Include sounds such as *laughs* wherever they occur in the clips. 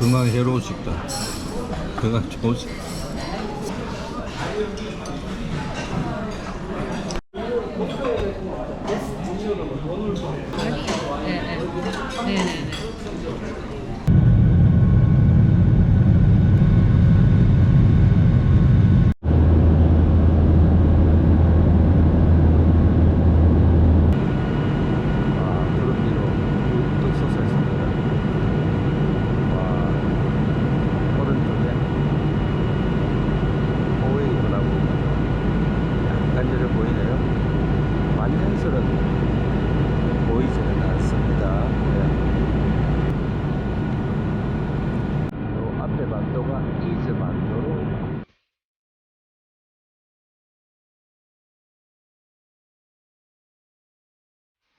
건강 해로운 식단. 건강 좋은 식단. 네, 네. 네, 네, 네. 아, 그런 뒤로 우뚝 서서 있습니다. 와, 오른쪽에 호웨이 분하고 약간 저려 보이네요. 만년설은 보이지는 않습니다. 네. 요 앞에 반도가 이즈 반도로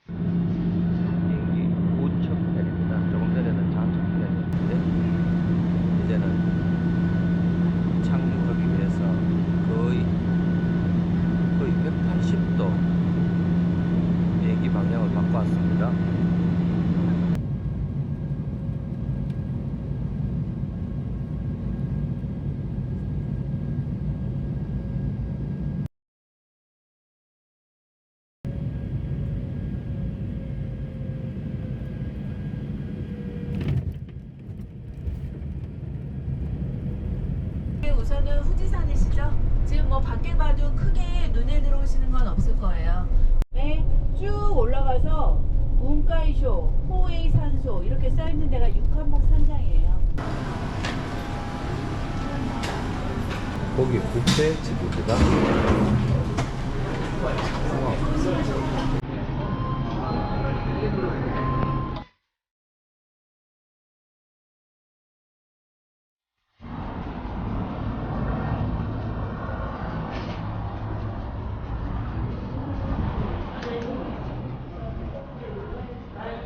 여기 우측편입니다. 조금 전에는 좌측편이었는데 이제는 착륙하기 위해서 거의 거의 180도 비행기 방향을 바꿔왔습니다. 우선은 후지산이시죠? 지금 뭐 밖에 봐도 크게 눈에 들어오시는 건 없을 거예요. 네, 쭉 올라가서 문가이쇼, 호웨이 산소 이렇게 써 있는 데가 육한목 산장이에요. 거기 뷔페 집입니다.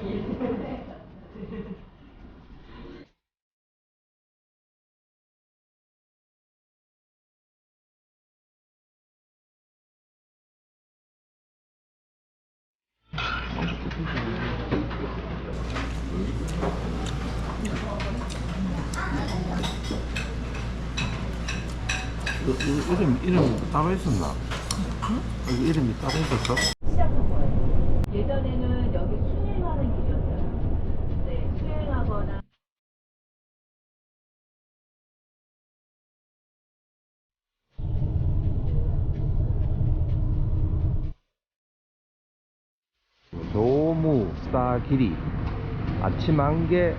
이- 이름 이름 따로 있었나? 여기 이름이 따로 있었어? 예전에는 길이 아침 한개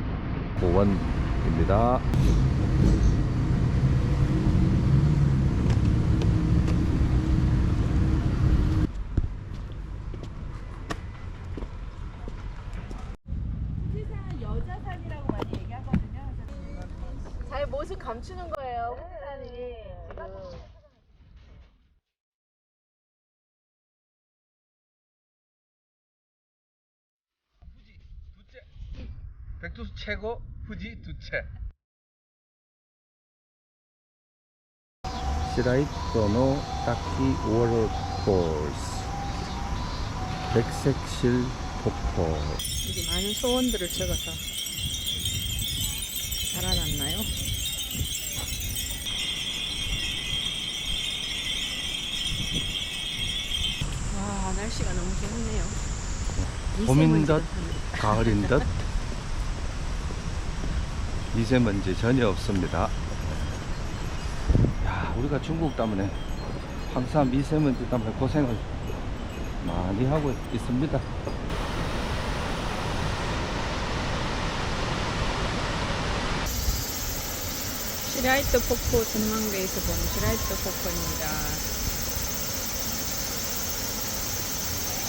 고원입니다 잘 모습 감추는 거예요, 홍산이. 지금. 두수 최고 후지 두째 시라이토노 타키 워터폴스. 백색실 폭포. 여기 많은 소원들을 적어서 달아놨나요? 와, 날씨가 너무 좋네요. 봄인 듯 가을인 듯 *laughs* 미세먼지 전혀 없습니다. 야 우리가 중국 때문에 항상 미세먼지 때문에 고생을 많이 하고 있습니다. 시라이트 폭포 전망대에서 본 시라이트 폭포입니다.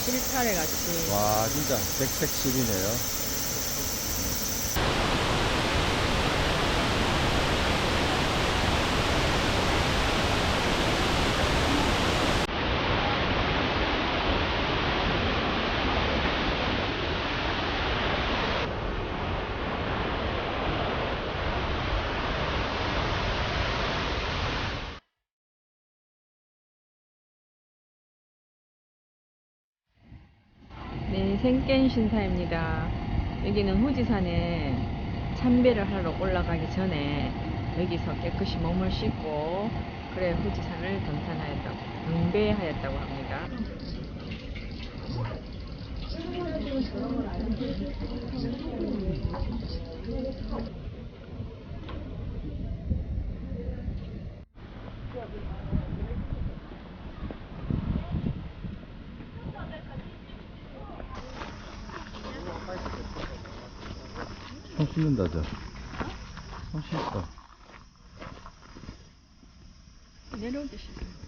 실타래 같이. 와 진짜 백색 실이네요 네, 생깬 신사입니다. 여기는 후지산에 참배를 하러 올라가기 전에 여기서 깨끗이 몸을 씻고 그래 후지산을 등산하였다고 등배하였다고 합니다. 손 씻는다, 저. 손 씻어. 내려올 때 씻어.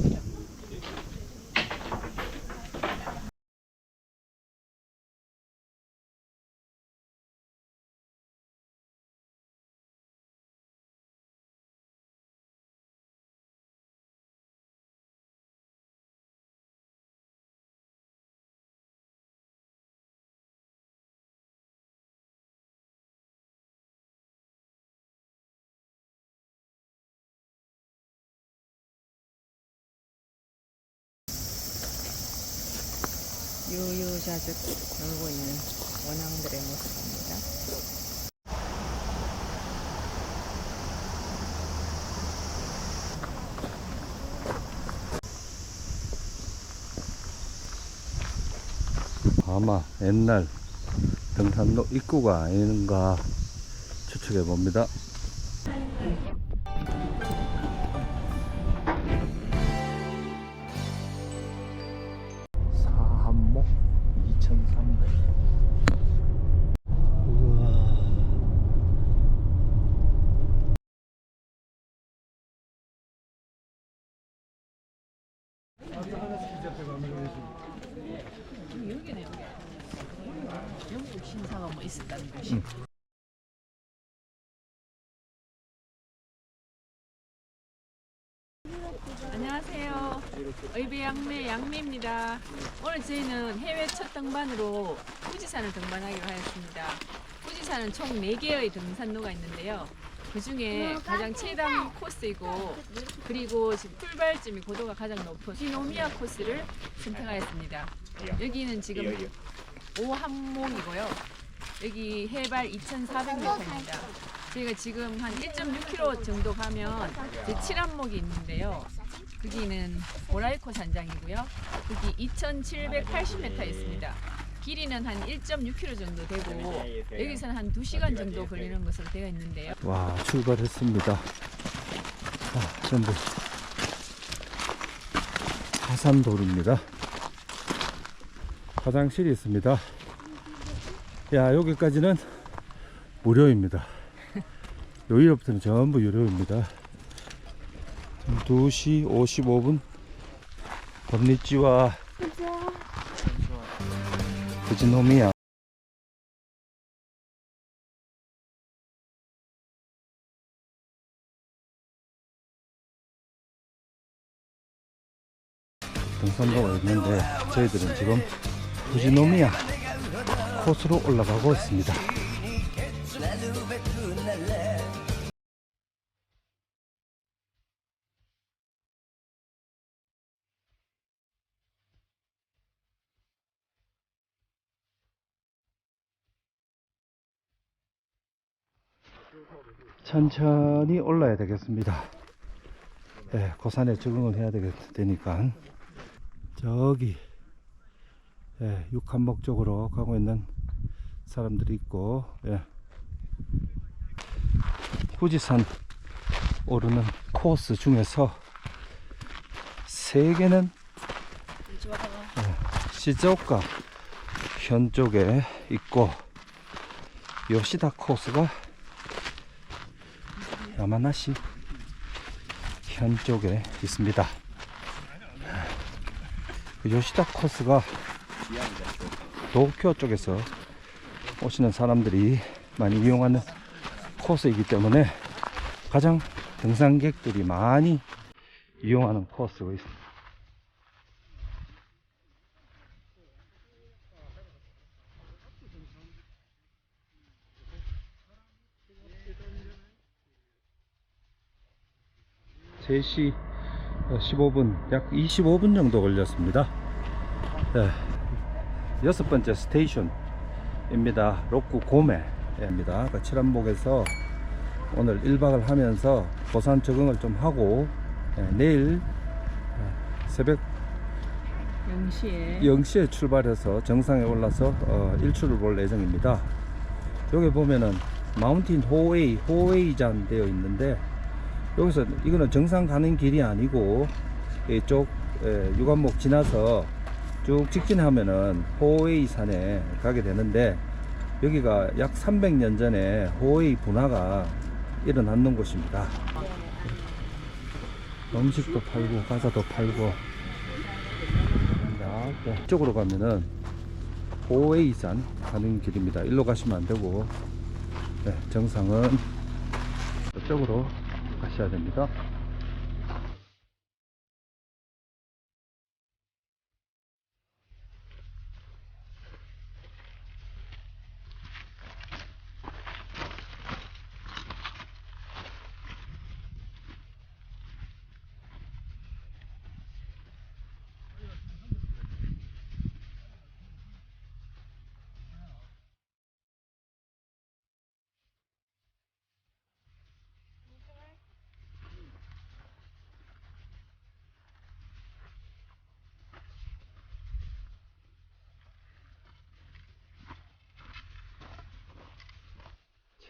유유자적 놀고 있는 원앙들의 모습입니다. 아마 옛날 등산로 입구가 아닌가 추측해 봅니다. 안녕하세요. 의배 양매 양매입니다. 오늘 저희는 해외 첫 등반으로 후지산을 등반하기로 하였습니다. 후지산은 총 4개의 등산로가 있는데요. 그 중에 가장 최단 코스이고 그리고 지금 출발점이 고도가 가장 높은 시노미아 코스를 선택하였습니다. 여기는 지금 5항목이고요. 여기 해발 2,400m입니다. 저희가 지금 한 1.6km 정도 가면 이제 7항목이 있는데요. 거기는 보라이코 산장이고요. 여기 2,780m 있습니다. 길이는 한 1.6km 정도 되고 여기서는 한 2시간 정도 걸리는 것으로 되어 있는데요. 와 출발했습니다. 아, 전부 하산도로입니다. 화장실이 있습니다. 야 여기까지는 무료입니다. *laughs* 여기로부터는 전부 유료입니다. 2시 55분 건니찌와 부지노미야 등산로가 있는데 저희들은 지금 부지노미야 코스로 올라가고 있습니다. 천천히 올라야 되겠습니다. 네, 고산에 적응을 해야 되겠, 되니까 저기 예, 육한목 쪽으로 가고 있는 사람들이 있고 예. 후지산 오르는 코스 중에서 세 개는 예, 시즈오카 현 쪽에 있고 요시다 코스가 야마나시 현 쪽에 있습니다. 그 요시다 코스가 도쿄 쪽에서 오시는 사람들이 많이 이용하는 코스이기 때문에 가장 등산객들이 많이 이용하는 코스가 있습니다. 세시 15분, 약 25분 정도 걸렸습니다. 네, 여섯 번째 스테이션입니다. 록구 고메입니다. 그 칠한목에서 오늘 1박을 하면서 고산 적응을 좀 하고 예, 내일 어, 새벽 0시에 0시에 출발해서 정상에 올라서 어, 일출을 볼 예정입니다. 여기 보면은 마운틴 호웨이, 호웨이잔 되어 있는데 여기서 이거는 정상 가는 길이 아니고 이쪽 에, 유관목 지나서 쭉 직진하면은 호웨이 산에 가게 되는데 여기가 약 300년 전에 호웨이 분화가 일어났는 곳입니다. 음식도 팔고 과자도 팔고 자, 이쪽으로 가면은 호웨이산 가는 길입니다. 일로 가시면 안 되고 네, 정상은 이쪽으로 가셔야 됩니다.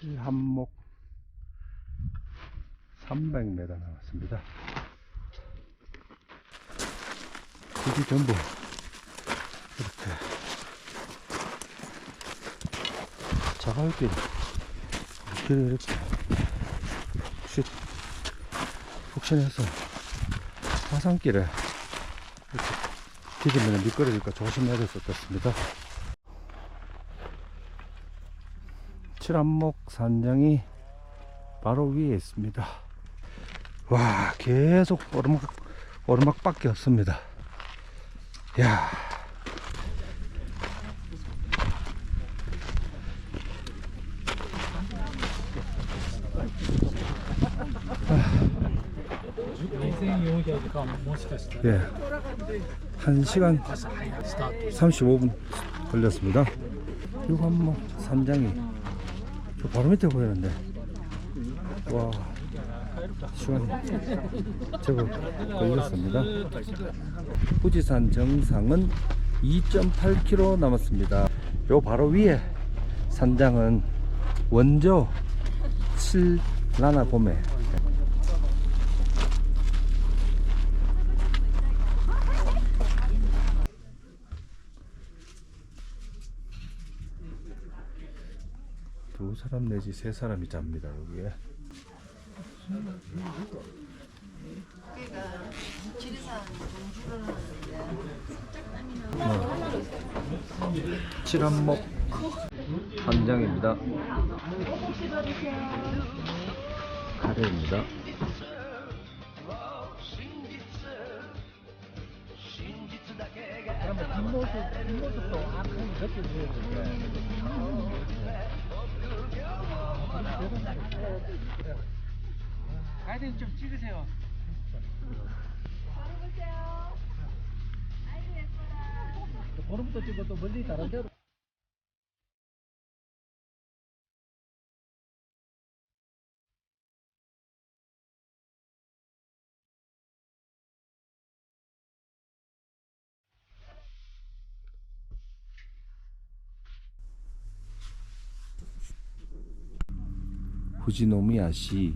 칠한목 300m 남았습니다. 여기 전부 이렇게 자갈길 길을 이렇게 혹시 혹시해서 화산길에 이렇게 디디면 미끄러질까 조심해야 될 것 같습니다. 칠한목 산장이 바로 위에 있습니다. 와, 계속 오르막, 오르막 밖에 없습니다. 야 예. 한 시간 35분 걸렸습니다. 유관목 산장이 저 바로 밑에 보이는데. 와 시간이 제법 걸렸습니다. 후지산 정상은 2.8km 남았습니다. 요 바로 위에 산장은 원조 칠라나 봄에 두 사람 내지 세 사람이 잡니다 여기에 어. 칠한목 한장입니다 카레입니다 가이드 좀 찍으세요. 걸음부터 찍고 또 멀리 다른 데로. 후지노미야시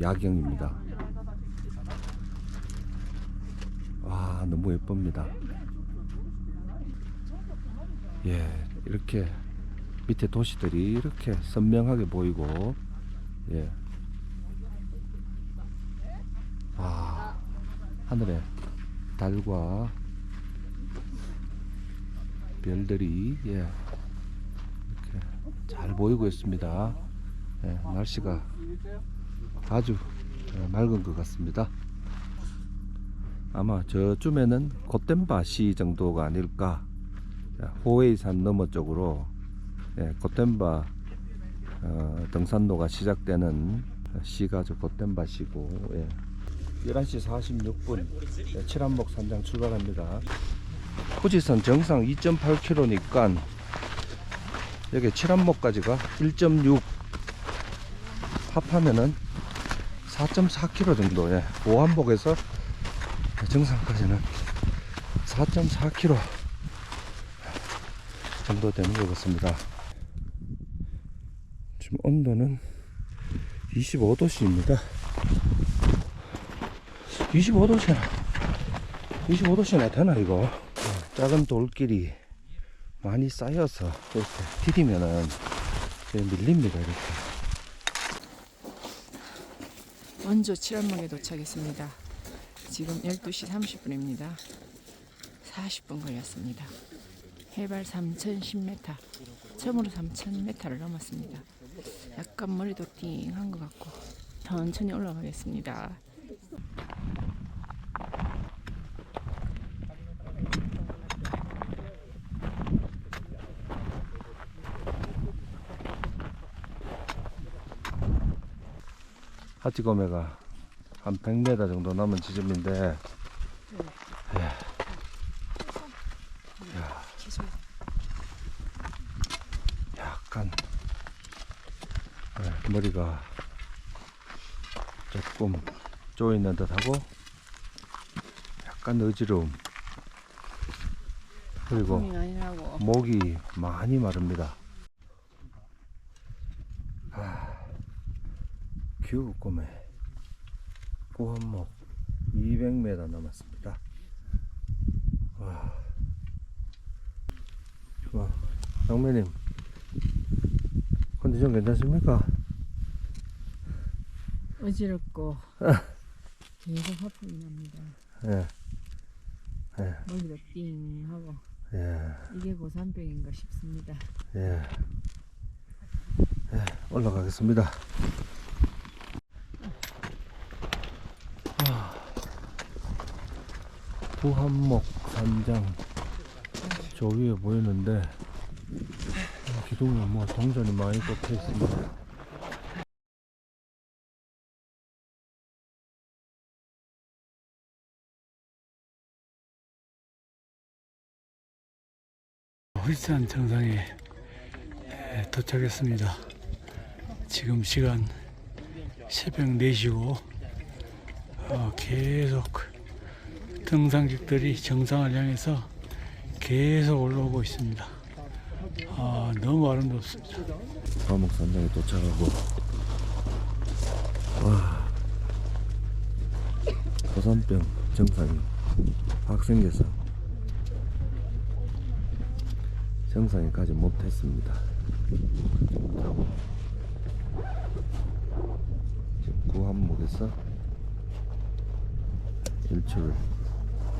야경입니다. 와 너무 예쁩니다. 예 이렇게 밑에 도시들이 이렇게 선명하게 보이고 예. 와 하늘에 달과 별들이 예 이렇게 잘 보이고 있습니다. 예, 날씨가 아주 예, 맑은 것 같습니다. 아마 저쯤에는 곶덴바시 정도가 아닐까. 자, 호웨이산 너머 쪽으로 예, 곶덴바 어, 등산로가 시작되는 시가 저 곶덴바시고 예. 11시 46분 예, 칠한목 산장 출발합니다. 후지선 정상 2.8km니까 여기 칠한목까지가 1.6 합하면은 4.4km 정도 예. 보한복에서 정상까지는 4.4km 정도 되는 것 같습니다. 지금 온도는 25도씨입니다. 25도씨나 25도씨나 되나 이거? 작은 돌길이 많이 쌓여서 이렇게 디디면은 밀립니다 이렇게. 원조 칠한목에 도착했습니다. 지금 12시 30분입니다. 40분 걸렸습니다. 해발 3,010m, 처음으로 3,000m를 넘었습니다. 약간 머리도 띵한 것 같고 천천히 올라가겠습니다. 하치거메가 한 100m 정도 남은 지점인데 예. 야. 약간 예, 머리가 조금 쪼이는 듯하고 약간 어지러움 그리고 목이 많이 마릅니다. 규구꿈에 구한목 200m 남았습니다. 와, 와, 장매님 컨디션 괜찮습니까? 어지럽고 *laughs* 계속 하품이 납니다. 예, 머리도 띵 하고 예, 이게 고산병인가 싶습니다. 예, 예, 올라가겠습니다. 부한목 산장 저 위에 보이는데 어, 기둥에 뭐 동전이 많이 꽂혀 있습니다. 후지산 정상에 에, 도착했습니다. 지금 시간 새벽 4시고 어, 계속 등산객들이 정상을 향해서 계속 올라오고 있습니다. 아, 너무 아름답습니다. 부한목 산장에 도착하고 와 고산병 정상이 확 생겨서 정상에 가지 못했습니다. 지금 구한목에서 일출을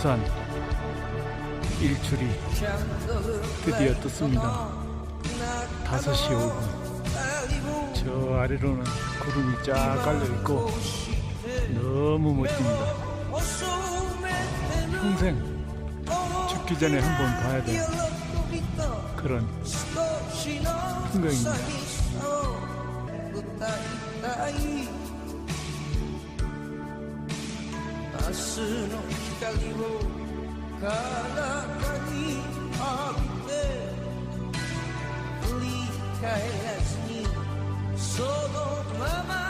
지산 일출이 드디어 떴습니다. 5시 5분. 저 아래로는 구름이 쫙 깔려 있고 너무 멋집니다. 평생 죽기 전에 한번 봐야 돼 그런 풍경입니다. salivo kala kani abite li kai mama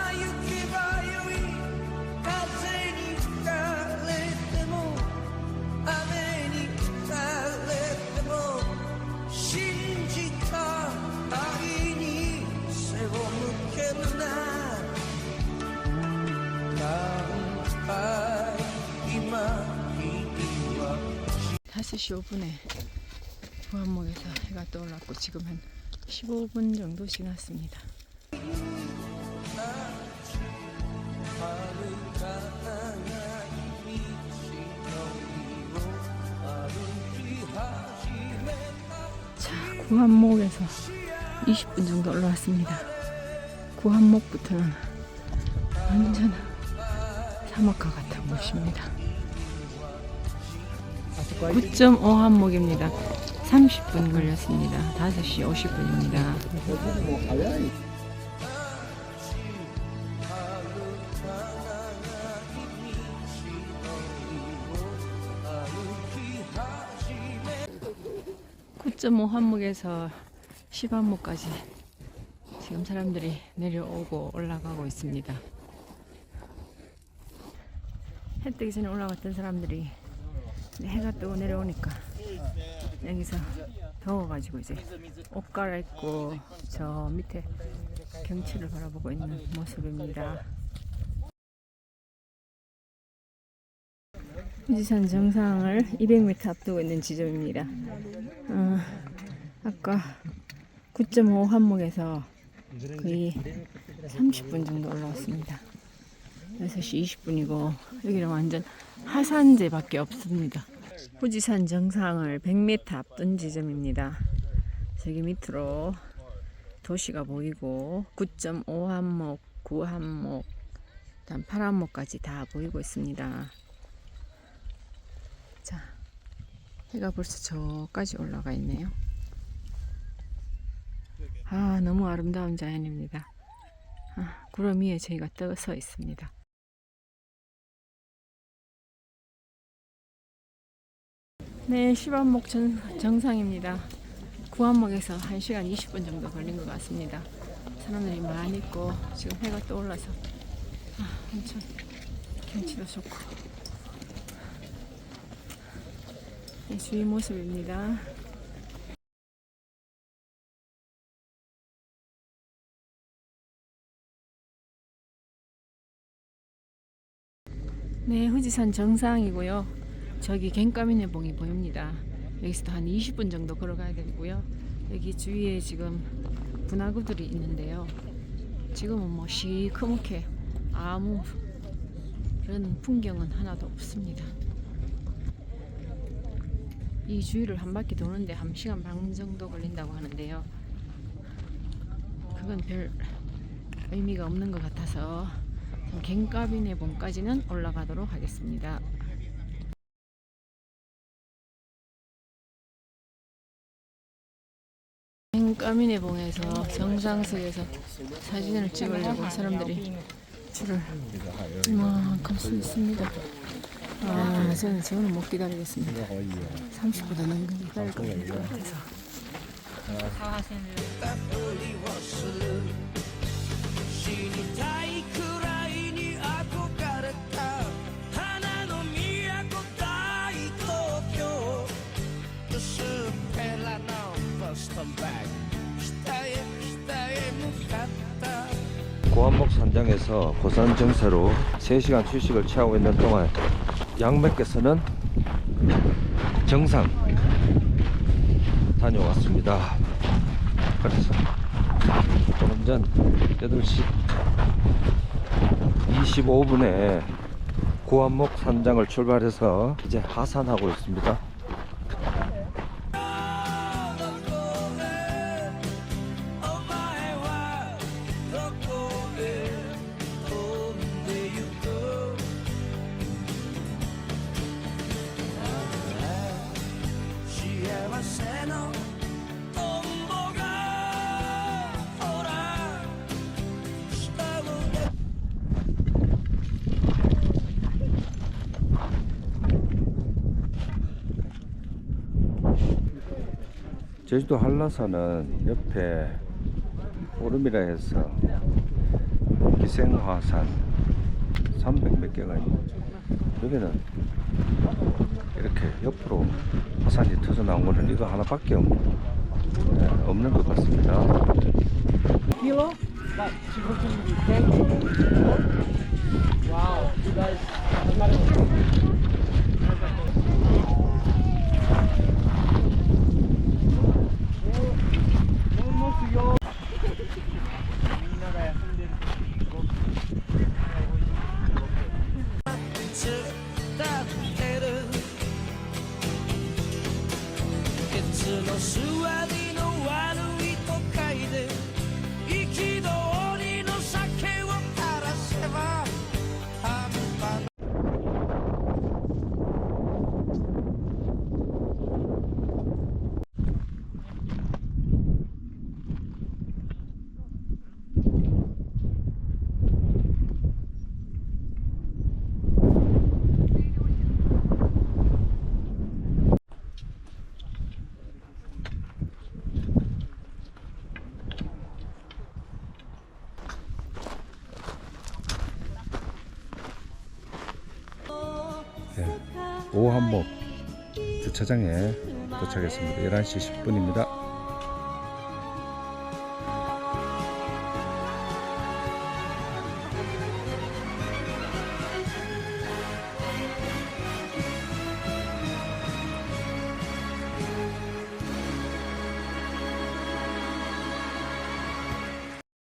5시 5분에 부안목에서 해가 떠올랐고 지금 한 15분 정도 지났습니다. 자, 구한목에서 20분 정도 올라왔습니다. 구한목부터는 완전 사막과 같은 곳입니다. 9.5 한목입니다. 30분 걸렸습니다. 5시 50분입니다. (9.5 한목에서 10 한목까지 지금 사람들이 내려오고 올라가고 있습니다. 해 뜨기 전에 올라갔던 사람들이 해가 뜨고 내려오니까 여기서 더워가지고 이제 옷 갈아입고 저 밑에 경치를 바라보고 있는 모습입니다. 후지산 정상을 200m 앞두고 있는 지점입니다. 어, 아까 9.5 한목에서 거의 30분 정도 올라왔습니다. 6시 20분이고 여기는 완전 하산재밖에 없습니다. 후지산 정상을 100m 앞둔 지점입니다. 저기 밑으로 도시가 보이고 9.5한목, 9한목, 그다음 8한목까지 다 보이고 있습니다. 자, 해가 벌써 저까지 올라가 있네요. 아, 너무 아름다운 자연입니다. 아, 구름 위에 저희가 떠서 있습니다. 네, 시반목 전, 정상입니다. 구한목에서 1시간 20분 정도 걸린 것 같습니다. 사람들이 많이 있고 지금 해가 떠올라서 아, 엄청 경치도 좋고 네, 주위 모습입니다. 네, 후지산 정상이고요. 저기 갱까미네 봉이 보입니다. 여기서도 한 20분 정도 걸어가야 되고요. 여기 주위에 지금 분화구들이 있는데요. 지금은 뭐 시커멓게 아무 그런 풍경은 하나도 없습니다. 이 주위를 한 바퀴 도는데 한 시간 반 정도 걸린다고 하는데요. 그건 별 의미가 없는 것 같아서 갱까비네 봉까지는 올라가도록 하겠습니다. 까미네 봉에서 정상석에서 사진을 찍으려고 사람들이 줄을 이만큼 서 있습니다. 아, 저는 저는 못 기다리겠습니다. 30보다 넘게 기다릴 것 같아서. 고한목 산장에서 고산 정세로 3시간 휴식을 취하고 있는 동안 양매께서는 정상 다녀왔습니다. 그래서 조금 전 8시 25분에 고한목 산장을 출발해서 이제 하산하고 있습니다. 제주도 한라산은 옆에 오름이라 해서 기생화산 300몇 개가 있는데 여기는 이렇게 옆으로 화산이 터져 나온 거는 이거 하나밖에 없, 네, 없는 것 같습니다. 따뜻해를 주차장에 도착했습니다. 11시 10분입니다.